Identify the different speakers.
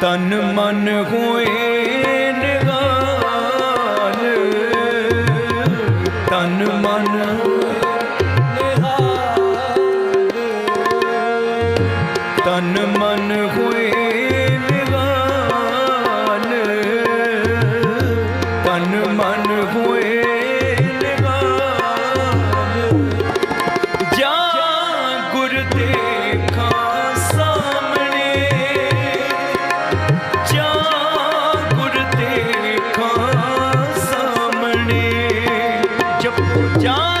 Speaker 1: ਤਨ ਮਨ ਹੋਏ ਨਿਹਾਲ। ਤਨ ਮਨ ਨਿਹਾਲ। ਤਨ ਮਨ ਹੋਏ ਨਿਹਾਲ। ਤਨ ਮਨ ਹੋਏ ਨਿਹਾਲ। ਜਾ ਗੁਰਦੇ John.